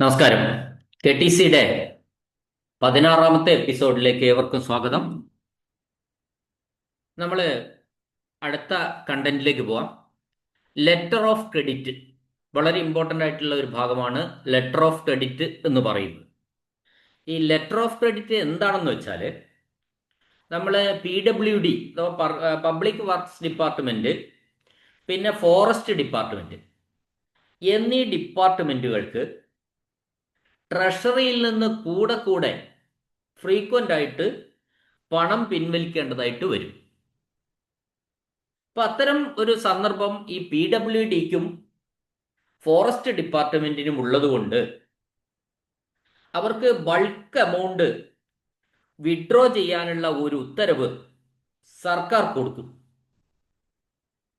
നമസ്കാരം. K T സിയുടെ പതിനാറാമത്തെ എപ്പിസോഡിലേക്ക് ഏവർക്കും സ്വാഗതം. നമ്മൾ അടുത്ത കണ്ടന്റിലേക്ക് പോവാം. ലെറ്റർ ഓഫ് ക്രെഡിറ്റ് വളരെ ഇമ്പോർട്ടന്റ് ആയിട്ടുള്ള ഒരു ഭാഗമാണ് ലെറ്റർ ഓഫ് ക്രെഡിറ്റ് എന്ന് പറയുന്നത്. ഈ ലെറ്റർ ഓഫ് ക്രെഡിറ്റ് എന്താണെന്ന് വെച്ചാൽ നമ്മൾ P W D public works department പിന്നെ ഫോറസ്റ്റ് ഡിപ്പാർട്ട്മെന്റ് എന്നീ ഡിപ്പാർട്ട്മെന്റുകൾക്ക് ട്രഷറിയിൽ നിന്ന് കൂടെ കൂടെ ഫ്രീക്വന്റ് ആയിട്ട് പണം പിൻവലിക്കേണ്ടതായിട്ട് വരും. അപ്പം അത്തരം ഒരു സന്ദർഭം ഈ പി ഡബ്ല്യു ഡിക്കും ഫോറസ്റ്റ് ഡിപ്പാർട്ട്മെന്റിനും ഉള്ളതുകൊണ്ട് അവർക്ക് ബൾക്ക് എമൗണ്ട് വിഡ്രോ ചെയ്യാനുള്ള ഒരു ഉത്തരവ് സർക്കാർ കൊടുത്തു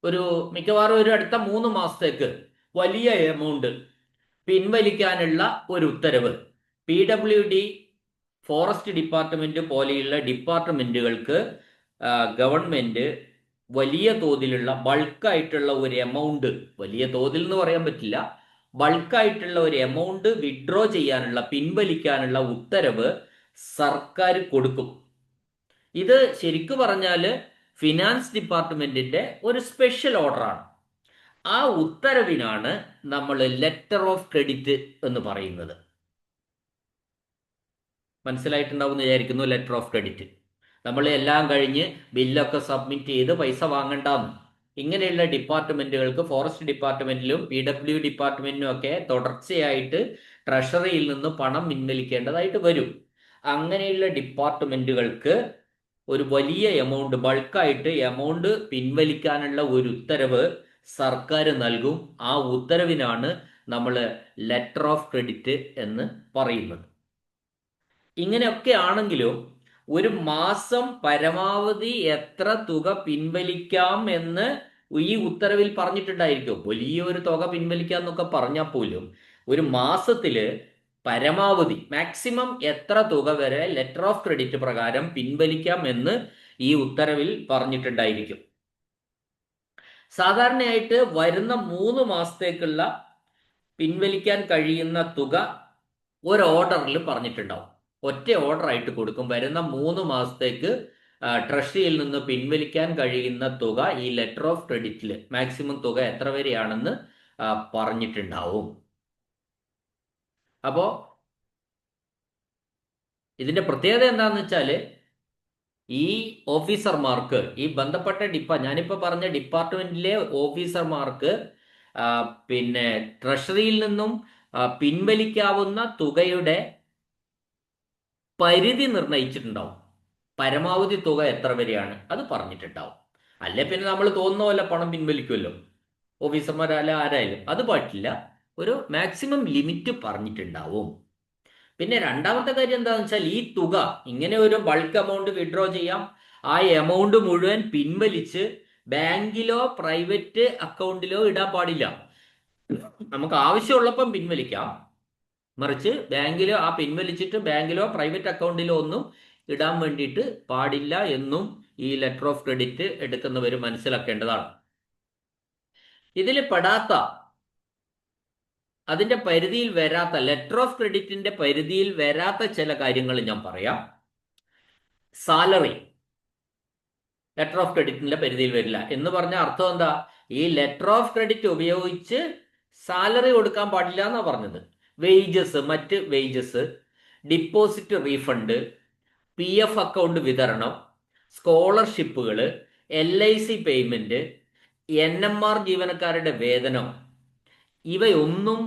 ഒരു മിക്കവാറും ഒരു അടുത്ത മൂന്ന് മാസത്തേക്ക് വലിയ എമൗണ്ട് പിൻവലിക്കാനുള്ള ഒരു ഉത്തരവ്. P W D forest department പോലെയുള്ള ഡിപ്പാർട്ട്മെന്റുകൾക്ക് ഗവൺമെന്റ് വലിയ തോതിലുള്ള ബൾക്കായിട്ടുള്ള ഒരു എമൗണ്ട് വലിയ തോതിൽ എന്ന് പറയാൻ പറ്റില്ല ബൾക്കായിട്ടുള്ള ഒരു എമൗണ്ട് വിഡ്രോ ചെയ്യാനുള്ള പിൻവലിക്കാനുള്ള ഉത്തരവ് സർക്കാർ കൊടുക്കും. ഇത് ശരിക്കു പറഞ്ഞാൽ ഫിനാൻസ് ഡിപ്പാർട്ട്മെന്റിന്റെ ഒരു സ്പെഷ്യൽ ഓർഡറാണ് ആ ഉത്തരവിനാണ് നമ്മൾ ലെറ്റർ ഓഫ് ക്രെഡിറ്റ് എന്ന് പറയുന്നത്. മനസ്സിലായിട്ടുണ്ടാവും വിചാരിക്കുന്നു ലെറ്റർ ഓഫ് ക്രെഡിറ്റ് നമ്മൾ എല്ലാം കഴിഞ്ഞ് ബില്ലൊക്കെ സബ്മിറ്റ് ചെയ്ത് പൈസ വാങ്ങണ്ടെന്ന്. ഇങ്ങനെയുള്ള ഡിപ്പാർട്ട്മെന്റുകൾക്ക് ഫോറസ്റ്റ് ഡിപ്പാർട്ട്മെന്റിലും പി ഡബ്ല്യു ഡിപ്പാർട്ട്മെന്റിനും ഒക്കെ തുടർച്ചയായിട്ട് ട്രഷറിയിൽ നിന്ന് പണം പിൻവലിക്കേണ്ടതായിട്ട് വരും. അങ്ങനെയുള്ള ഡിപ്പാർട്ട്മെന്റുകൾക്ക് ഒരു വലിയ എമൗണ്ട് ബൾക്കായിട്ട് എമൗണ്ട് പിൻവലിക്കാനുള്ള ഒരു ഉത്തരവ് സർക്കാർ നൽകും ആ ഉത്തരവിനാണ് നമ്മൾ ലെറ്റർ ഓഫ് ക്രെഡിറ്റ് എന്ന് പറയുന്നത്. ഇങ്ങനെയൊക്കെ ആണെങ്കിലും ഒരു മാസം പരമാവധി എത്ര തുക പിൻവലിക്കാം എന്ന് ഈ ഉത്തരവിൽ പറഞ്ഞിട്ടുണ്ടായിരിക്കും. വലിയൊരു തുക പിൻവലിക്കാം എന്നൊക്കെ പറഞ്ഞാൽ പോലും ഒരു മാസത്തിൽ പരമാവധി മാക്സിമം എത്ര തുക വരെ ലെറ്റർ ഓഫ് ക്രെഡിറ്റ് പ്രകാരം പിൻവലിക്കാം എന്ന് ഈ ഉത്തരവിൽ പറഞ്ഞിട്ടുണ്ടായിരിക്കും. സാധാരണയായിട്ട് വരുന്ന മൂന്ന് മാസത്തേക്കുള്ള പിൻവലിക്കാൻ കഴിയുന്ന തുക ഒരു ഓർഡറിൽ പറഞ്ഞിട്ടുണ്ടാവും. ഒറ്റ ഓർഡർ ആയിട്ട് കൊടുക്കും. വരുന്ന മൂന്ന് മാസത്തേക്ക് ട്രഷറിയിൽ നിന്ന് പിൻവലിക്കാൻ കഴിയുന്ന തുക ഈ ലെറ്റർ ഓഫ് ക്രെഡിറ്റിൽ മാക്സിമം തുക എത്ര വരെയാണെന്ന് പറഞ്ഞിട്ടുണ്ടാവും. അപ്പോ ഇതിന്റെ പ്രത്യേകത എന്താണെന്ന് വെച്ചാൽ ഈ ഓഫീസർമാർക്ക് ഈ ബന്ധപ്പെട്ട ഡിപ്പാ ഞാനിപ്പോൾ പറഞ്ഞ ഡിപ്പാർട്ട്മെന്റിലെ ഓഫീസർമാർക്ക് പിന്നെ ട്രഷറിയിൽ നിന്നും പിൻവലിക്കാവുന്ന തുകയുടെ പരിധി നിർണയിച്ചിട്ടുണ്ടാവും പരമാവധി തുക എത്ര വരെയാണ് അത് പറഞ്ഞിട്ടുണ്ടാവും. അല്ലെ പിന്നെ നമ്മൾ തോന്നുന്ന പോലെ പണം പിൻവലിക്കുമല്ലോ. ഓഫീസർമാരല്ല ആരായാലും അത് പാട്ടില്ല ഒരു മാക്സിമം ലിമിറ്റ് പറഞ്ഞിട്ടുണ്ടാവും. പിന്നെ രണ്ടാമത്തെ കാര്യം എന്താണെന്ന് വെച്ചാൽ ഈ തുക ഇങ്ങനെ ഒരു ബൾക്ക് എമൗണ്ട് വിഡ്രോ ചെയ്യാം. ആ എമൗണ്ട് മുഴുവൻ പിൻവലിച്ച് ബാങ്കിലോ പ്രൈവറ്റ് അക്കൗണ്ടിലോ ഇടാൻ പാടില്ല. നമുക്ക് ആവശ്യമുള്ളപ്പം പിൻവലിക്കാം. മറിച്ച് ബാങ്കിലോ ആ പിൻവലിച്ചിട്ട് ബാങ്കിലോ പ്രൈവറ്റ് അക്കൗണ്ടിലോ ഒന്നും ഇടാൻ വേണ്ടിയിട്ട് പാടില്ല എന്നും ഈ ലെറ്റർ ഓഫ് ക്രെഡിറ്റ് എടുക്കുന്നവർ മനസ്സിലാക്കേണ്ടതാണ്. ഇതിൽ പെടാത്ത അതിന്റെ പരിധിയിൽ വരാത്ത ലെറ്റർ ഓഫ് ക്രെഡിറ്റിന്റെ പരിധിയിൽ വരാത്ത ചില കാര്യങ്ങൾ ഞാൻ പറയാം. സാലറി ലെറ്റർ ഓഫ് ക്രെഡിറ്റിന്റെ പരിധിയിൽ വരില്ല. എന്ന് പറഞ്ഞ അർത്ഥം എന്താ? ഈ ലെറ്റർ ഓഫ് ക്രെഡിറ്റ് ഉപയോഗിച്ച് സാലറി കൊടുക്കാൻ പാടില്ല എന്നാ പറഞ്ഞത്. വേജസ് മറ്റ് wages deposit refund P F account വിതരണം സ്കോളർഷിപ്പുകൾ L I C payment N M R ജീവനക്കാരുടെ വേതനം ഇവയൊന്നും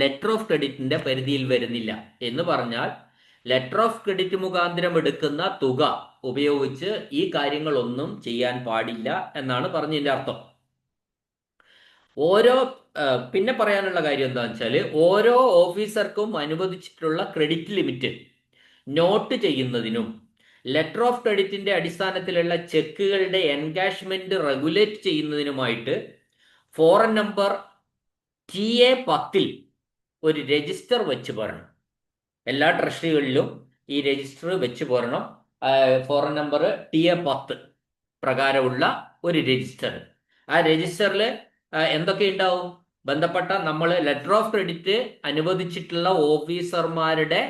ലെറ്റർ ഓഫ് ക്രെഡിറ്റിന്റെ പരിധിയിൽ വരുന്നില്ല. എന്ന് പറഞ്ഞാൽ ലെറ്റർ ഓഫ് ക്രെഡിറ്റ് മുഖാന്തരം എടുക്കുന്ന തുക ഉപയോഗിച്ച് ഈ കാര്യങ്ങളൊന്നും ചെയ്യാൻ പാടില്ല എന്നാണ് പറഞ്ഞതിന്റെ അർത്ഥം. ഓരോ പിന്നെ പറയാനുള്ള കാര്യം എന്താണെന്ന് വെച്ചാൽ ഓരോ ഓഫീസർക്കും അനുവദിച്ചിട്ടുള്ള ക്രെഡിറ്റ് ലിമിറ്റ് നോട്ട് ചെയ്യുന്നതിനും ലെറ്റർ ഓഫ് ക്രെഡിറ്റിന്റെ അടിസ്ഥാനത്തിലുള്ള ചെക്കുകളുടെ എൻകാഷ്മെന്റ് റെഗുലേറ്റ് ചെയ്യുന്നതിനുമായിട്ട് ഫോറൻ നമ്പർ ടി എ പത്തിൽ ഒരു രജിസ്റ്റർ വെച്ച് പോരണം. എല്ലാ ട്രഷറികളിലും ഈ രജിസ്റ്റർ വെച്ച് പോരണം. ഫോറൻ നമ്പർ ടി എ പത്ത് പ്രകാരമുള്ള ഒരു രജിസ്റ്റർ ആ രജിസ്റ്ററിൽ എന്തൊക്കെ ഉണ്ടാവും? ബന്ധപ്പെട്ട നമ്മൾ ലെറ്റർ ഓഫ് ക്രെഡിറ്റ് അനുവദിച്ചിട്ടുള്ള ഓഫീസർമാരുടെ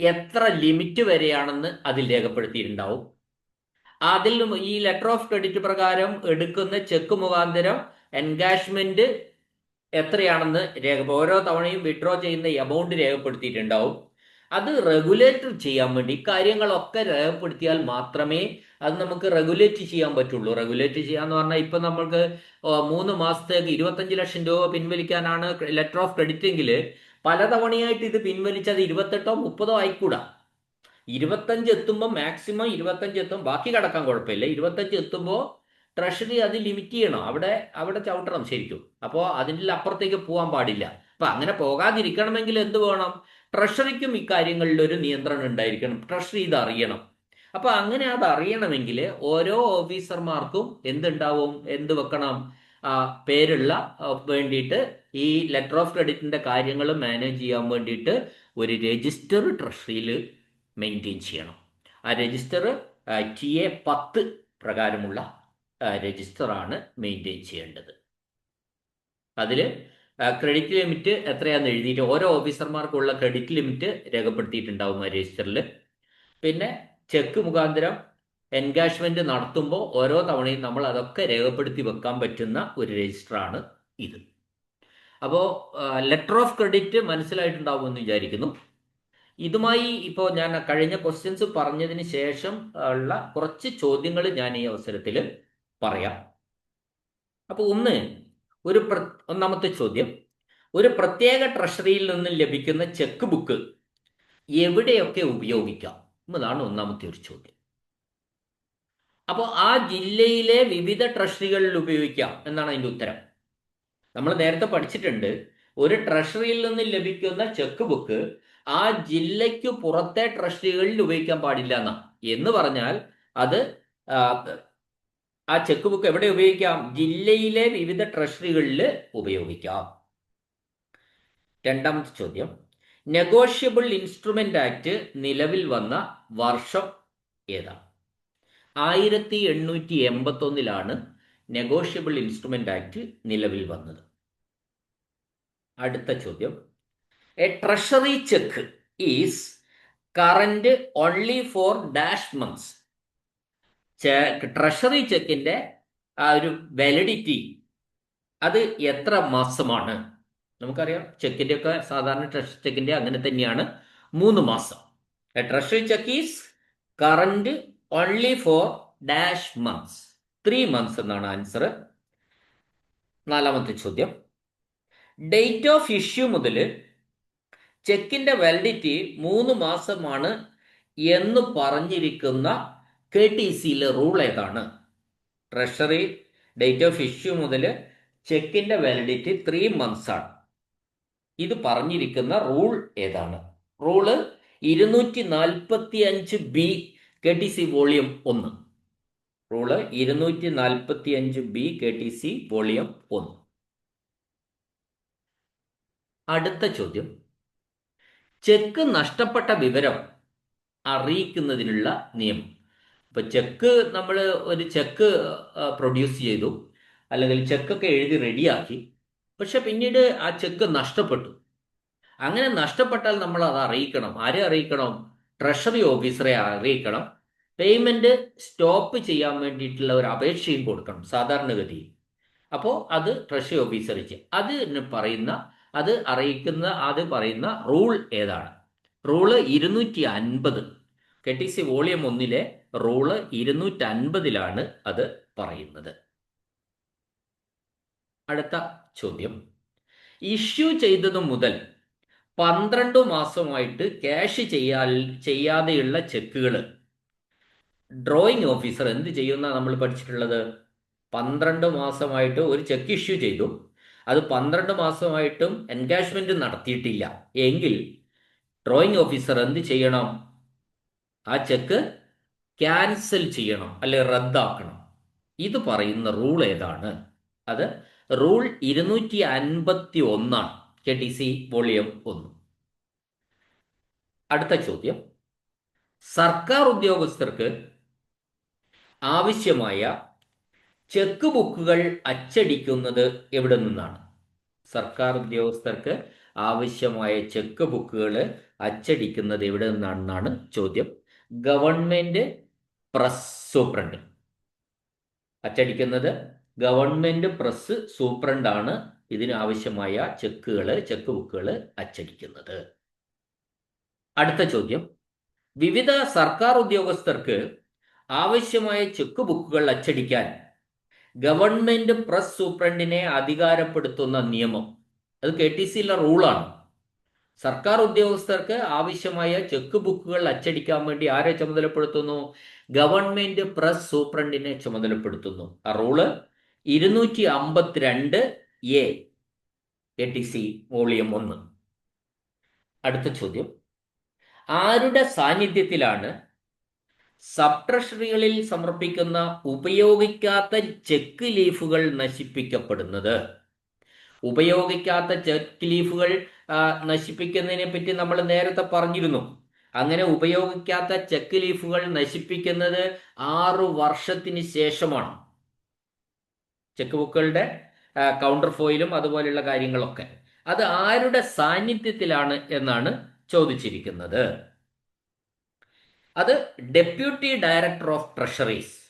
എത്ര ലിമിറ്റ് വരെയാണെന്ന് അതിൽ രേഖപ്പെടുത്തിയിട്ടുണ്ടാവും. അതിൽ ഈ ലെറ്റർ ഓഫ് ക്രെഡിറ്റ് പ്രകാരം എടുക്കുന്ന ചെക്ക് മുഖാന്തരം എൻഗാജ്മെന്റ് എത്രയാണെന്ന് രേഖ ഓരോ തവണയും വിഡ്രോ ചെയ്യുന്ന എമൗണ്ട് രേഖപ്പെടുത്തിയിട്ടുണ്ടാവും. അത് റെഗുലേറ്റ് ചെയ്യാൻ വേണ്ടി കാര്യങ്ങളൊക്കെ രേഖപ്പെടുത്തിയാൽ മാത്രമേ അത് നമുക്ക് റെഗുലേറ്റ് ചെയ്യാൻ പറ്റുള്ളൂ. റെഗുലേറ്റ് ചെയ്യാന്ന് പറഞ്ഞാൽ ഇപ്പൊ നമ്മൾക്ക് മൂന്ന് മാസത്തേക്ക് ഇരുപത്തഞ്ച് ലക്ഷം രൂപ പിൻവലിക്കാനാണ് ലെറ്റർ ഓഫ് ക്രെഡിറ്റ് എങ്കിൽ പലതവണയായിട്ട് ഇത് പിൻവലിച്ചത് ഇരുപത്തെട്ടോ മുപ്പതോ ആയിക്കൂടാ. ഇരുപത്തഞ്ച് എത്തുമ്പോൾ മാക്സിമം ഇരുപത്തഞ്ച് എത്തും. ബാക്കി കടക്കാൻ കുഴപ്പമില്ല. ഇരുപത്തഞ്ച് എത്തുമ്പോൾ ട്രഷറി അത് ലിമിറ്റ് ചെയ്യണം. അവിടെ അവിടെ ചവിട്ടണം ശരിക്കും. അപ്പോൾ അതിന്റെ അപ്പുറത്തേക്ക് പോകാൻ പാടില്ല. അപ്പൊ അങ്ങനെ പോകാതിരിക്കണമെങ്കിൽ എന്ത് വേണം? ട്രഷറിക്കും ഇക്കാര്യങ്ങളിൽ ഒരു നിയന്ത്രണം ഉണ്ടായിരിക്കണം. ട്രഷറി ഇത് അറിയണം. അപ്പൊ അങ്ങനെ അത് അറിയണമെങ്കിൽ ഓരോ ഓഫീസർമാർക്കും എന്തുണ്ടാവും? എന്ത് വെക്കണം? പേരുള്ള വേണ്ടിയിട്ട് ഈ ലെറ്റർ ഓഫ് ക്രെഡിറ്റിന്റെ കാര്യങ്ങൾ മാനേജ് ചെയ്യാൻ വേണ്ടിയിട്ട് ഒരു രജിസ്റ്റർ ട്രഷറിയിൽ മെയിന്റെയിൻ ചെയ്യണം. ആ രജിസ്റ്റർ ടി എ പത്ത് പ്രകാരമുള്ള രജിസ്റ്ററാണ് മെയിന്റെയിൻ ചെയ്യേണ്ടത്. അതിൽ ക്രെഡിറ്റ് ലിമിറ്റ് എത്രയാണെന്ന് എഴുതിയിട്ട് ഓരോ ഓഫീസർമാർക്കുള്ള ക്രെഡിറ്റ് ലിമിറ്റ് രേഖപ്പെടുത്തിയിട്ടുണ്ടാവും ആ രജിസ്റ്ററിൽ പിന്നെ ചെക്ക് മുഖാന്തരം എൻഗാജ്മെന്റ് നടത്തുമ്പോൾ ഓരോ തവണയും നമ്മൾ അതൊക്കെ രേഖപ്പെടുത്തി വെക്കാൻ പറ്റുന്ന ഒരു രജിസ്റ്ററാണ് ഇത്. അപ്പോൾ ലെറ്റർ ഓഫ് ക്രെഡിറ്റ് മനസ്സിലായിട്ടുണ്ടാവുമെന്ന് വിചാരിക്കുന്നു. ഇതുമായി ഇപ്പോൾ ഞാൻ കഴിഞ്ഞ ക്വസ്റ്റ്യൻസ് പറഞ്ഞതിന് ശേഷം ഉള്ള കുറച്ച് ചോദ്യങ്ങൾ ഞാൻ ഈ അവസരത്തിൽ പറയാം. അപ്പോൾ ഒന്ന് ഒരു പ്ര ഒന്നാമത്തെ ചോദ്യം. ഒരു പ്രത്യേക ട്രഷറിയിൽ നിന്ന് ലഭിക്കുന്ന ചെക്ക് ബുക്ക് എവിടെയൊക്കെ ഉപയോഗിക്കാം? എന്നതാണ് ഒന്നാമത്തെ ഒരു ചോദ്യം. അപ്പോൾ ആ ജില്ലയിലെ വിവിധ ട്രഷറികളിൽ ഉപയോഗിക്കാം എന്നാണ് അതിന്റെ ഉത്തരം. നമ്മൾ നേരത്തെ പഠിച്ചിട്ടുണ്ട് ഒരു ട്രഷറിയിൽ നിന്ന് ലഭിക്കുന്ന ചെക്ക് ബുക്ക് ആ ജില്ലയ്ക്ക് പുറത്തെ ട്രഷറികളിൽ ഉപയോഗിക്കാൻ പാടില്ല എന്നാ. എന്ന് പറഞ്ഞാൽ അത് ആ ചെക്ക് ബുക്ക് എവിടെ ഉപയോഗിക്കാം? ജില്ലയിലെ വിവിധ ട്രഷറികളിൽ ഉപയോഗിക്കാം. രണ്ടാമത്തെ ചോദ്യം. നെഗോഷ്യബിൾ ഇൻസ്ട്രുമെന്റ് ആക്ട് നിലവിൽ വന്ന വർഷം ഏതാണ്? ആയിരത്തി എണ്ണൂറ്റി എൺപത്തി ഒന്നിലാണ് നെഗോഷ്യബിൾ ഇൻസ്ട്രുമെന്റ് ആക്ട് നിലവിൽ വന്നത്. അടുത്ത ചോദ്യം. A treasury cheque is current only for dash months treasury ചെക്കിന്റെ ആ ഒരു വാലിഡിറ്റി അത് എത്ര മാസമാണ്? നമുക്കറിയാം ചെക്കിന്റെ ഒക്കെ സാധാരണ ട്രഷറി ചെക്കിന്റെ അങ്ങനെ തന്നെയാണ്. മൂന്ന് മാസം. Treasury cheque is current only for dash months three months എന്നാണ് ആൻസർ നാലാമത്തെ ചോദ്യം. ഡേറ്റ് ഓഫ് ഇഷ്യൂ മുതൽ ചെക്കിന്റെ വാലിഡിറ്റി മൂന്ന് മാസമാണ് എന്ന് പറഞ്ഞിരിക്കുന്ന കെ ടി സിയിലെ റൂൾ ഏതാണ്? ട്രഷറി ഡേറ്റ് ഓഫ് ഇഷ്യൂ മുതൽ ചെക്കിന്റെ വാലിഡിറ്റി ത്രീ മന്ത്സ് ആണ്. ഇത് പറഞ്ഞിരിക്കുന്ന റൂൾ ഏതാണ്? റൂൾ ഇരുന്നൂറ്റി നാൽപ്പത്തി അഞ്ച് B K T C volume ഒന്ന്. റൂൾ ഇരുന്നൂറ്റി നാൽപ്പത്തി അഞ്ച് B K T C volume ഒന്ന്. അടുത്ത ചോദ്യം. ചെക്ക് നഷ്ടപ്പെട്ട വിവരം അറിയിക്കുന്നതിനുള്ള നിയമം. ഇപ്പൊ ചെക്ക് നമ്മൾ ഒരു ചെക്ക് പ്രൊഡ്യൂസ് ചെയ്തു. അല്ലെങ്കിൽ ചെക്കൊക്കെ എഴുതി റെഡിയാക്കി പക്ഷെ പിന്നീട് ആ ചെക്ക് നഷ്ടപ്പെട്ടു. അങ്ങനെ നഷ്ടപ്പെട്ടാൽ നമ്മൾ അത് അറിയിക്കണം. ആരെ അറിയിക്കണം? ട്രഷറി ഓഫീസറെ അറിയിക്കണം. പേയ്മെന്റ് സ്റ്റോപ്പ് ചെയ്യാൻ വേണ്ടിയിട്ടുള്ള ഒരു അപേക്ഷയും കൊടുക്കണം സാധാരണഗതിയിൽ. അപ്പോൾ അത് ട്രഷറി ഓഫീസർ ചെയ്യും അതിന് പറയുന്ന അത് അറിയിക്കുന്ന അത് പറയുന്ന റൂൾ ഏതാണ്? റൂൾ ഇരുന്നൂറ്റി അൻപത്. കെ ടി സി വോളിയം ഒന്നിലെ റൂൾ ഇരുന്നൂറ്റി അൻപതിലാണ് അത് പറയുന്നത്. അടുത്ത ചോദ്യം. ഇഷ്യൂ ചെയ്തതു മുതൽ പന്ത്രണ്ട് മാസമായിട്ട് ക്യാഷ് ചെയ്യാ ചെയ്യാതെയുള്ള ചെക്കുകൾ ഡ്രോയിങ് ഓഫീസർ എന്ത് ചെയ്യുന്ന നമ്മൾ പഠിച്ചിട്ടുള്ളത്? പന്ത്രണ്ട് മാസമായിട്ട് ഒരു ചെക്ക് ഇഷ്യൂ ചെയ്തു. അത് പന്ത്രണ്ട് മാസമായിട്ടും എൻഗാജ്മെന്റ് നടത്തിയിട്ടില്ല. എങ്കിൽ ഡ്രോയിങ് ഓഫീസർ എന്ത് ചെയ്യണം? ആ ചെക്ക് ക്യാൻസൽ ചെയ്യണം അല്ലെ റദ്ദാക്കണം? ഇത് പറയുന്ന റൂൾ ഏതാണ്? അത് റൂൾ ഇരുന്നൂറ്റി അൻപത്തി ഒന്നാണ് കെ ടി സി വോളിയം ഒന്ന്. അടുത്ത ചോദ്യം. സർക്കാർ ഉദ്യോഗസ്ഥർക്ക് ആവശ്യമായ ചെക്ക് ബുക്കുകൾ അച്ചടിക്കുന്നത് എവിടെ നിന്നാണ്? സർക്കാർ ഉദ്യോഗസ്ഥർക്ക് ആവശ്യമായ ചെക്ക് ബുക്കുകൾ അച്ചടിക്കുന്നത് എവിടെ നിന്നാണെന്നാണ് ചോദ്യം. Government press superintendent. അച്ചടിക്കുന്നത് government press സൂപ്രണ്ടാണ് ഇതിനാവശ്യമായ ചെക്കുകൾ ചെക്ക് ബുക്കുകൾ അച്ചടിക്കുന്നത്. അടുത്ത ചോദ്യം. വിവിധ സർക്കാർ ഉദ്യോഗസ്ഥർക്ക് ആവശ്യമായ ചെക്ക് ബുക്കുകൾ അച്ചടിക്കാൻ ഗവൺമെന്റ് പ്രസ് സൂപ്രണ്ടിനെ അധികാരപ്പെടുത്തുന്ന നിയമം. അത് കെ ടി സിയിലെ റൂളാണ്. സർക്കാർ ഉദ്യോഗസ്ഥർക്ക് ആവശ്യമായ ചെക്ക് ബുക്കുകൾ അച്ചടിക്കാൻ വേണ്ടി ആരെ ചുമതലപ്പെടുത്തുന്നു? Government press സൂപ്രണ്ടിനെ ചുമതലപ്പെടുത്തുന്നു. ആ റൂൾ ഇരുന്നൂറ്റി അമ്പത്തിരണ്ട് A A T C volume ഒന്ന്. അടുത്ത ചോദ്യം. ആരുടെ സാന്നിധ്യത്തിലാണ് സബ് ട്രഷറികളിൽ സമർപ്പിക്കുന്ന ഉപയോഗിക്കാത്ത ചെക്ക് ലീഫുകൾ നശിപ്പിക്കപ്പെടുന്നത്? ഉപയോഗിക്കാത്ത ചെക്ക് ലീഫുകൾ നശിപ്പിക്കുന്നതിനെ പറ്റി നമ്മൾ നേരത്തെ പറഞ്ഞിരുന്നു. അങ്ങനെ ഉപയോഗിക്കാത്ത ചെക്ക് ലീഫുകൾ നശിപ്പിക്കുന്നത് ആറു വർഷത്തിന് ശേഷമാണ്. ചെക്ക് ബുക്കുകളുടെ കൗണ്ടർ ഫോയിലും അതുപോലെയുള്ള കാര്യങ്ങളൊക്കെ. അത് ആരുടെ സാന്നിധ്യത്തിലാണ് എന്നാണ് ചോദിച്ചിരിക്കുന്നത്. അത് deputy director of treasuries.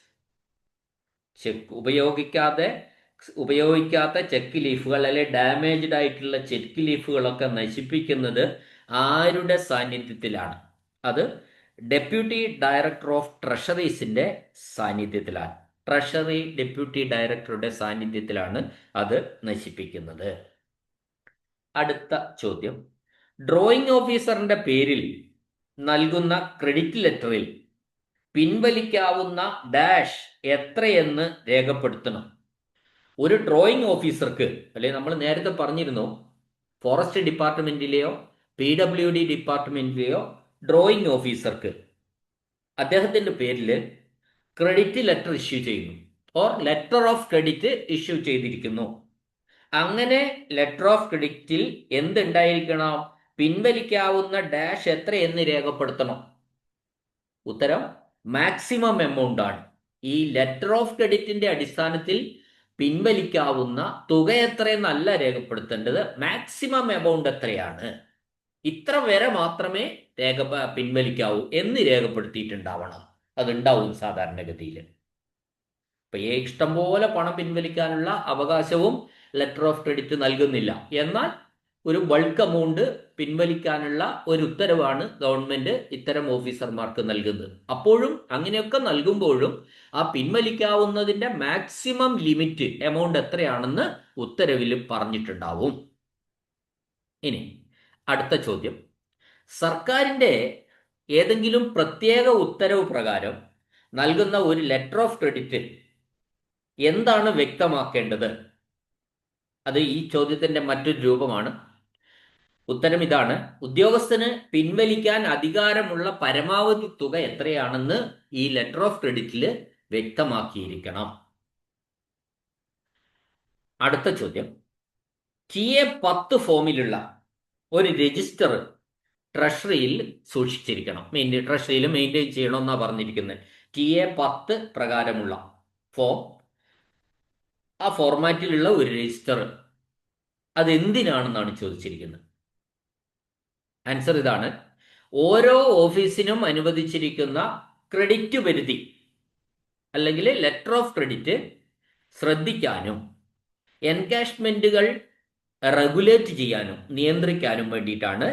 Cheque ഉപയോഗിക്കാതെ ഉപയോഗിക്കാത്ത ചെക്ക് ലീഫുകൾ അല്ലെ ഡാമേജ്ഡ് ആയിട്ടുള്ള ചെക്ക് ലീഫുകളൊക്കെ നശിപ്പിക്കുന്നത് ആരുടെ സാന്നിധ്യത്തിലാണ്? അത് ഡെപ്യൂട്ടി ഡയറക്ടർ ഓഫ് ട്രഷറീസിന്റെ സാന്നിധ്യത്തിലാണ്. ട്രഷറി ഡെപ്യൂട്ടി ഡയറക്ടറുടെ സാന്നിധ്യത്തിലാണ് അത് നശിപ്പിക്കുന്നത്. അടുത്ത ചോദ്യം. ഡ്രോയിങ് ഓഫീസറിന്റെ പേരിൽ നൽകുന്ന ക്രെഡിറ്റ് ലെറ്ററിൽ പിൻവലിക്കാവുന്ന ഡാഷ് എത്രയെന്ന് രേഖപ്പെടുത്തണം? ഒരു ഡ്രോയിങ് ഓഫീസർക്ക് അല്ലെ നമ്മൾ നേരത്തെ പറഞ്ഞിരുന്നു ഫോറസ്റ്റ് ഡിപ്പാർട്ട്മെന്റിലെയോ പി ഡബ്ല്യു ഡി ഡിപ്പാർട്ട്മെന്റിലെയോ ഡ്രോയിങ് ഓഫീസർക്ക് അദ്ദേഹത്തിന്റെ പേരിൽ ക്രെഡിറ്റ് ലെറ്റർ ഇഷ്യൂ ചെയ്യുന്നു. Or letter of credit issue ചെയ്തിരിക്കുന്നു. അങ്ങനെ ലെറ്റർ ഓഫ് ക്രെഡിറ്റിൽ എന്തുണ്ടായിരിക്കണം? പിൻവലിക്കാവുന്ന ഡാഷ് എത്ര എന്ന് രേഖപ്പെടുത്തണം. ഉത്തരം മാക്സിമം എമൗണ്ട് ആണ്. ഈ ലെറ്റർ ഓഫ് ക്രെഡിറ്റിന്റെ അടിസ്ഥാനത്തിൽ പിൻവലിക്കാവുന്ന തുക എത്രയെന്നല്ല രേഖപ്പെടുത്തേണ്ടത്. മാക്സിമം എമൗണ്ട് എത്രയാണ്? ഇത്ര വരെ മാത്രമേ രേഖ പിൻവലിക്കാവൂ എന്ന് രേഖപ്പെടുത്തിയിട്ടുണ്ടാവണം. അതുണ്ടാവും സാധാരണഗതിയിൽ. ഇപ്പൊ ഈ ഇഷ്ടംപോലെ പണം പിൻവലിക്കാനുള്ള അവകാശവും ലെറ്റർ ഓഫ് ക്രെഡിറ്റ് നൽകുന്നില്ല. എന്നാൽ ഒരു ബൾക്ക് എമൗണ്ട് പിൻവലിക്കാനുള്ള ഒരു ഉത്തരവാണ് ഗവൺമെന്റ് ഇത്തരം ഓഫീസർമാർക്ക് നൽകുന്നത്. അപ്പോഴും അങ്ങനെയൊക്കെ നൽകുമ്പോഴും ആ പിൻവലിക്കാവുന്നതിന്റെ മാക്സിമം ലിമിറ്റ് എമൗണ്ട് എത്രയാണെന്ന് ഉത്തരവിൽ പറഞ്ഞിട്ടുണ്ടാവും. ഇനി അടുത്ത ചോദ്യം. സർക്കാരിന്റെ ഏതെങ്കിലും പ്രത്യേക ഉത്തരവ് പ്രകാരം നൽകുന്ന ഒരു ലെറ്റർ ഓഫ് ക്രെഡിറ്റ് എന്താണ് വ്യക്തമാക്കേണ്ടത്? അത് ഈ ചോദ്യത്തിന്റെ മറ്റൊരു രൂപമാണ്. ഉത്തരം ഇതാണ്. ഉദ്യോഗസ്ഥന് പിൻവലിക്കാൻ അധികാരമുള്ള പരമാവധി തുക എത്രയാണെന്ന് ഈ ലെറ്റർ ഓഫ് ക്രെഡിറ്റിൽ വ്യക്തമാക്കിയിരിക്കണം. അടുത്ത ചോദ്യം. ടി എ പത്ത് ഫോമിലുള്ള ഒരു രജിസ്റ്റർ ട്രഷറിയിൽ സൂക്ഷിച്ചിരിക്കണം. മെയിൻ ട്രഷറിയിൽ മെയിന്റെയിൻ ചെയ്യണമെന്നാണ് പറഞ്ഞിരിക്കുന്നത് ടി എ പത്ത് പ്രകാരമുള്ള ഫോം ആ ഫോർമാറ്റിലുള്ള ഒരു രജിസ്റ്റർ അതെന്തിനാണെന്നാണ് ചോദിച്ചിരിക്കുന്നത്? ആൻസർ ഇതാണ്. ഓരോ ഓഫീസിനും അനുവദിച്ചിരിക്കുന്ന ക്രെഡിറ്റ് പരിധി അല്ലെങ്കിൽ ലെറ്റർ ഓഫ് ക്രെഡിറ്റ് ശ്രദ്ധിക്കാനും എൻകാഷ്മെന്റുകൾ റെഗുലേറ്റ് ചെയ്യാനും നിയന്ത്രിക്കാനും വേണ്ടിയിട്ടാണ്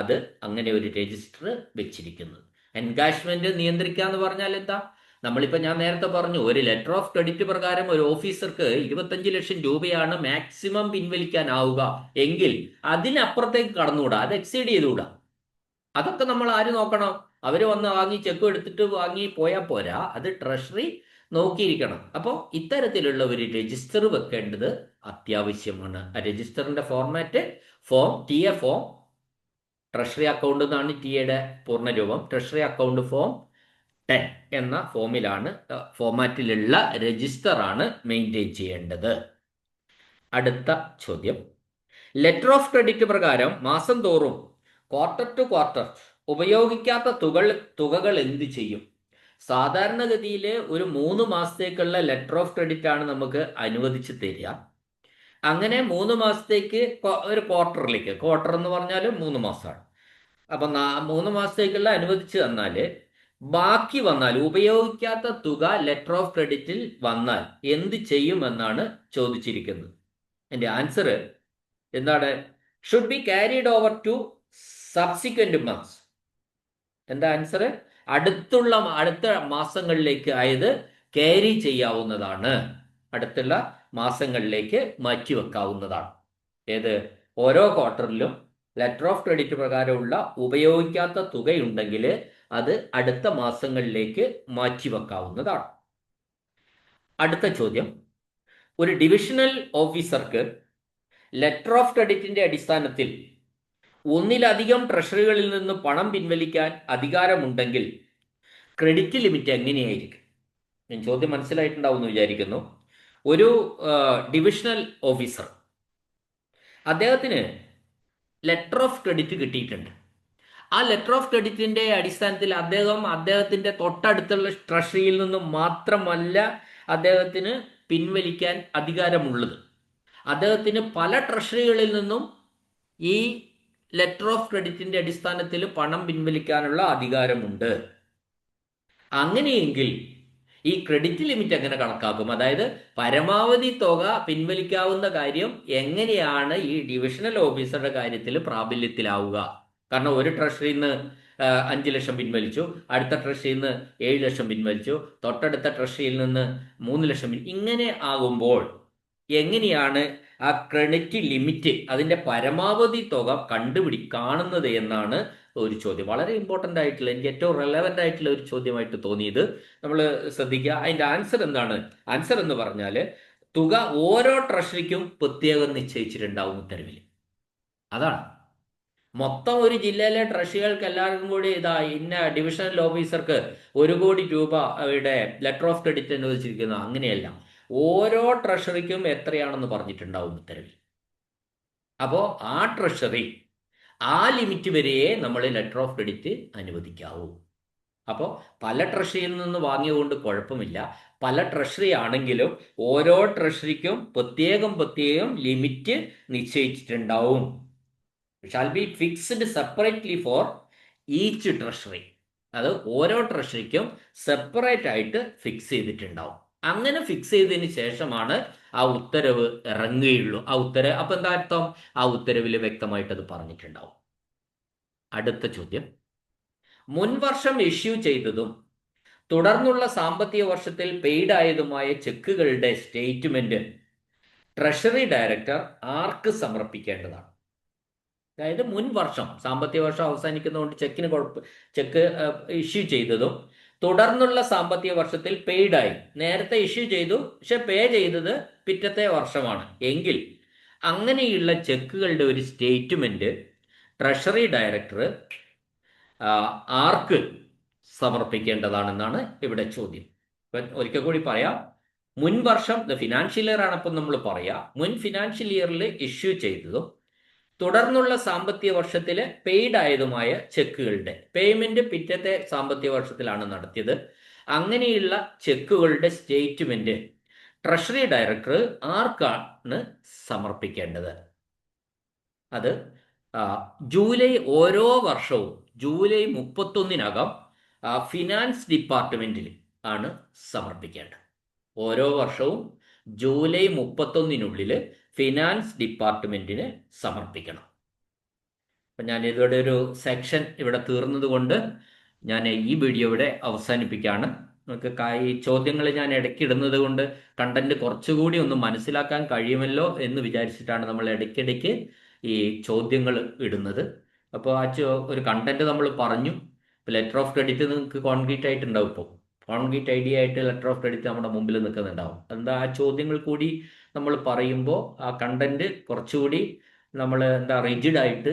അത് അങ്ങനെ ഒരു രജിസ്റ്റർ വെച്ചിരിക്കുന്നത്. എൻകാഷ്മെന്റ് നിയന്ത്രിക്കുക എന്ന് പറഞ്ഞാൽ എന്താ? നമ്മളിപ്പോൾ ഞാൻ നേരത്തെ പറഞ്ഞു ഒരു ലെറ്റർ ഓഫ് ക്രെഡിറ്റ് പ്രകാരം ഒരു ഓഫീസർക്ക് ഇരുപത്തഞ്ച് ലക്ഷം രൂപയാണ് മാക്സിമം പിൻവലിക്കാനാവുക. എങ്കിൽ അതിനപ്പുറത്തേക്ക് കടന്നുകൂടാ അത് എക്സീഡ് ചെയ്തുകൂടാ. അതൊക്കെ നമ്മൾ ആര് നോക്കണം? അവർ വന്ന് വാങ്ങി ചെക്ക് എടുത്തിട്ട് വാങ്ങി പോയാൽ പോരാ അത് ട്രഷറി നോക്കിയിരിക്കണം. അപ്പോൾ ഇത്തരത്തിലുള്ള ഒരു രജിസ്റ്റർ വെക്കേണ്ടത് അത്യാവശ്യമാണ്. ആ രജിസ്റ്ററിന്റെ format form T A form treasury account എന്നാണ് ടി എയുടെ പൂർണരൂപം ട്രഷറി അക്കൗണ്ട് ഫോം ടെൻ എന്ന ഫോമിലാണ് ഫോമാറ്റിലുള്ള രജിസ്റ്റർ ആണ് മെയിന്റെയിൻ ചെയ്യേണ്ടത്. അടുത്ത ചോദ്യം. ലെറ്റർ ഓഫ് ക്രെഡിറ്റ് പ്രകാരം മാസം തോറും ക്വാർട്ടർ ടു ക്വാർട്ടർ ഉപയോഗിക്കാത്ത തുകൾ തുകകൾ എന്ത് ചെയ്യും? സാധാരണഗതിയിൽ ഒരു മൂന്ന് മാസത്തേക്കുള്ള ലെറ്റർ ഓഫ് ക്രെഡിറ്റ് ആണ് നമുക്ക് അനുവദിച്ച് തരിക. അങ്ങനെ മൂന്ന് മാസത്തേക്ക് ഒരു ക്വാർട്ടറിലേക്ക് ക്വാർട്ടർ എന്ന് പറഞ്ഞാൽ മൂന്ന് മാസമാണ് അപ്പം മൂന്ന് മാസത്തേക്കുള്ള അനുവദിച്ച് തന്നാൽ ബാക്കി വന്നാൽ ഉപയോഗിക്കാത്ത തുക ലെറ്റർ ഓഫ് ക്രെഡിറ്റിൽ വന്നാൽ എന്ത് ചെയ്യുമെന്നാണ് ചോദിച്ചിരിക്കുന്നത്. എന്റെ ആൻസർ എന്താണ്? Should be carried over to subsequent months എന്താ ആൻസർ അടുത്തുള്ള അടുത്ത മാസങ്ങളിലേക്ക് ആയത് ക്യാരി ചെയ്യാവുന്നതാണ്. അടുത്തുള്ള മാസങ്ങളിലേക്ക് മാറ്റി വെക്കാവുന്നതാണ്. ഏത്? ഓരോ ക്വാർട്ടറിലും ലെറ്റർ ഓഫ് ക്രെഡിറ്റ് പ്രകാരമുള്ള ഉപയോഗിക്കാത്ത തുകയുണ്ടെങ്കിൽ അത് അടുത്ത മാസങ്ങളിലേക്ക് മാറ്റിവെക്കാവുന്നതാണ്. അടുത്ത ചോദ്യം. ഒരു ഡിവിഷണൽ ഓഫീസർക്ക് ലെറ്റർ ഓഫ് ക്രെഡിറ്റിന്റെ അടിസ്ഥാനത്തിൽ ഒന്നിലധികം ട്രഷറികളിൽ നിന്ന് പണം പിൻവലിക്കാൻ അധികാരമുണ്ടെങ്കിൽ ക്രെഡിറ്റ് ലിമിറ്റ് എങ്ങനെയായിരിക്കും? ഞാൻ ചോദ്യം മനസ്സിലായിട്ടുണ്ടാവും എന്ന് വിചാരിക്കുന്നു. ഒരു ഡിവിഷണൽ ഓഫീസർ അദ്ദേഹത്തിന് ലെറ്റർ ഓഫ് ക്രെഡിറ്റ് കിട്ടിയിട്ടുണ്ട്. ആ ലെറ്റർ ഓഫ് ക്രെഡിറ്റിന്റെ അടിസ്ഥാനത്തിൽ അദ്ദേഹം അദ്ദേഹത്തിന്റെ തൊട്ടടുത്തുള്ള ട്രഷറിയിൽ നിന്ന് മാത്രമല്ല അദ്ദേഹത്തിന് പിൻവലിക്കാൻ അധികാരമുള്ളത്. അദ്ദേഹത്തിന് പല ട്രഷറികളിൽ നിന്നും ഈ ലെറ്റർ ഓഫ് ക്രെഡിറ്റിന്റെ അടിസ്ഥാനത്തിൽ പണം പിൻവലിക്കാനുള്ള അധികാരമുണ്ട്. അങ്ങനെയെങ്കിൽ ഈ ക്രെഡിറ്റ് ലിമിറ്റ് എങ്ങനെ കണക്കാക്കും? അതായത് പരമാവധി തുക പിൻവലിക്കാവുന്ന കാര്യം എങ്ങനെയാണ് ഈ ഡിവിഷണൽ ഓഫീസറുടെ കാര്യത്തിൽ പ്രാബല്യത്തിലാവുക? കാരണം ഒരു ട്രഷറിയിൽ നിന്ന് അഞ്ച് ലക്ഷം പിൻവലിച്ചു. അടുത്ത ട്രഷറിയിൽ നിന്ന് ഏഴ് ലക്ഷം പിൻവലിച്ചു. തൊട്ടടുത്ത ട്രഷറിയിൽ നിന്ന് മൂന്ന് ലക്ഷം ഇങ്ങനെ ആകുമ്പോൾ എങ്ങനെയാണ് ആ ക്രെഡിറ്റ് ലിമിറ്റ് അതിന്റെ പരമാവധി തുക കണ്ടുപിടി കാണുന്നത് എന്നാണ് ഒരു ചോദ്യം. വളരെ ഇമ്പോർട്ടന്റ് ആയിട്ടുള്ള എനിക്ക് ഏറ്റവും റെലവന്റ് ആയിട്ടുള്ള ഒരു ചോദ്യമായിട്ട് തോന്നിയത്. നമ്മൾ ശ്രദ്ധിക്കുക അതിന്റെ ആൻസർ എന്താണ്? ആൻസർ എന്ന് പറഞ്ഞാൽ തുക ഓരോ ട്രഷറിക്കും പ്രത്യേകം നിശ്ചയിച്ചിട്ടുണ്ടാവും ഉത്തരവിൽ അതാണ്. മൊത്തം ഒരു ജില്ലയിലെ ട്രഷറികൾക്ക് എല്ലാവർക്കും കൂടി ഇതാ ഇന്ന ഡിവിഷണൽ ഓഫീസർക്ക് ഒരു കോടി രൂപ അവരുടെ ലെറ്റർ ഓഫ് ക്രെഡിറ്റ് അനുവദിച്ചിരിക്കുന്നത് അങ്ങനെയല്ല. ഓരോ ട്രഷറിക്കും എത്രയാണെന്ന് പറഞ്ഞിട്ടുണ്ടാവും ഉത്തരവിൽ. അപ്പോൾ ആ ട്രഷറി ആ ലിമിറ്റ് വരെയേ നമ്മൾ ലെറ്റർ ഓഫ് ക്രെഡിറ്റ് അനുവദിക്കാവൂ. അപ്പോൾ പല ട്രഷറിയിൽ നിന്ന് വാങ്ങിയതുകൊണ്ട് കുഴപ്പമില്ല. പല ട്രഷറി ആണെങ്കിലും ഓരോ ട്രഷറിക്കും പ്രത്യേകം പ്രത്യേകം limit നിശ്ചയിച്ചിട്ടുണ്ടാവും. Shall be fixed separately for each treasury അത് ഓരോ ട്രഷറിക്കും സെപ്പറേറ്റ് ആയിട്ട് ഫിക്സ് ചെയ്തിട്ടുണ്ടാവും. അങ്ങനെ ഫിക്സ് ചെയ്തതിന് ശേഷമാണ് ആ ഉത്തരവ് ഇറങ്ങുകയുള്ളൂ. ആ ഉത്തരവ് അപ്പൊ എന്താ അർത്ഥം? ആ ഉത്തരവിൽ വ്യക്തമായിട്ട് അത് പറഞ്ഞിട്ടുണ്ടാവും. അടുത്ത ചോദ്യം. മുൻവർഷം ഇഷ്യൂ ചെയ്തതും തുടർന്നുള്ള സാമ്പത്തിക വർഷത്തിൽ പെയ്ഡ് ആയതുമായ ചെക്കുകളുടെ സ്റ്റേറ്റ്മെന്റ് ട്രഷറി ഡയറക്ടർ ആർക്ക് സമർപ്പിക്കേണ്ടതാണ്? അതായത് മുൻ വർഷം സാമ്പത്തിക വർഷം അവസാനിക്കുന്നതുകൊണ്ട് ചെക്കിന് കുഴപ്പ ചെക്ക് ഇഷ്യൂ ചെയ്തതും തുടർന്നുള്ള സാമ്പത്തിക വർഷത്തിൽ പെയ്ഡായി നേരത്തെ ഇഷ്യൂ ചെയ്തു പക്ഷെ പേ ചെയ്തത് പിറ്റത്തെ വർഷമാണ്. എങ്കിൽ അങ്ങനെയുള്ള ചെക്കുകളുടെ ഒരു സ്റ്റേറ്റ്മെന്റ് ട്രഷറി ഡയറക്ടർ ആർക്ക് സമർപ്പിക്കേണ്ടതാണെന്നാണ് ഇവിടെ ചോദ്യം. ഒരിക്കൽ കൂടി പറയാം. മുൻ വർഷം ഫിനാൻഷ്യൽ ഇയർ ആണ് ഇപ്പം നമ്മൾ പറയാം. മുൻ ഫിനാൻഷ്യൽ ഇയറിൽ ഇഷ്യൂ ചെയ്തതും തുടർന്നുള്ള സാമ്പത്തിക വർഷത്തിലെ പെയ്ഡ് ആയതുമായ ചെക്കുകളുടെ പേയ്മെന്റ് പിറ്റത്തെ സാമ്പത്തിക വർഷത്തിലാണ് നടത്തിയത്. അങ്ങനെയുള്ള ചെക്കുകളുടെ സ്റ്റേറ്റ്മെന്റ് ട്രഷറി ഡയറക്ടർ ആർക്കാണ് സമർപ്പിക്കേണ്ടത്? അത് ജൂലൈ ഓരോ വർഷവും ജൂലൈ മുപ്പത്തൊന്നിനകം ഫിനാൻസ് ഡിപ്പാർട്ട്മെന്റിൽ ആണ് സമർപ്പിക്കേണ്ടത്. ഓരോ വർഷവും ജൂലൈ മുപ്പത്തൊന്നിനുള്ളിൽ ഫിനാൻസ് ഡിപ്പാർട്ട്മെന്റിന് സമർപ്പിക്കണം. അപ്പം ഞാൻ ഇതോടെ ഒരു സെക്ഷൻ ഇവിടെ തീർന്നതുകൊണ്ട് ഞാൻ ഈ വീഡിയോ ഇവിടെ അവസാനിപ്പിക്കുകയാണ്. നമുക്ക് കാ- ഈ ചോദ്യങ്ങൾ ഞാൻ ഇടയ്ക്കിടുന്നത് കൊണ്ട് കണ്ടന്റ് കുറച്ചുകൂടി ഒന്ന് മനസ്സിലാക്കാൻ കഴിയുമല്ലോ എന്ന് വിചാരിച്ചിട്ടാണ് നമ്മൾ ഇടയ്ക്കിടയ്ക്ക് ഈ ചോദ്യങ്ങൾ ഇടുന്നത്. അപ്പോൾ ആ ഒരു കണ്ടന്റ് നമ്മൾ പറഞ്ഞു. ലെറ്റർ ഓഫ് ക്രെഡിറ്റ് നിങ്ങൾക്ക് കോൺക്രീറ്റ് ആയിട്ടുണ്ടാവും ഇപ്പോൾ കോൺക്രീറ്റ് ഐഡിയ ആയിട്ട് ലെറ്റർ ഓഫ് ക്രെഡിറ്റ് നമ്മുടെ മുമ്പിൽ നിൽക്കുന്നുണ്ടാവും. എന്താ ആ ചോദ്യങ്ങൾ കൂടി നമ്മൾ പറയുമ്പോൾ ആ കണ്ടന്റ് കുറച്ചുകൂടി നമ്മൾ എന്താ റിജിഡ് ആയിട്ട്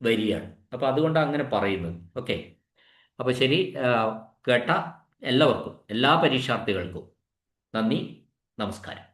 വരികയാണ്. അപ്പോൾ അതുകൊണ്ടാണ് അങ്ങനെ പറയുന്നത്. ഓക്കെ അപ്പോൾ ശരി കേട്ട എല്ലാവർക്കും എല്ലാ പരീക്ഷാർത്ഥികൾക്കും നന്ദി നമസ്കാരം.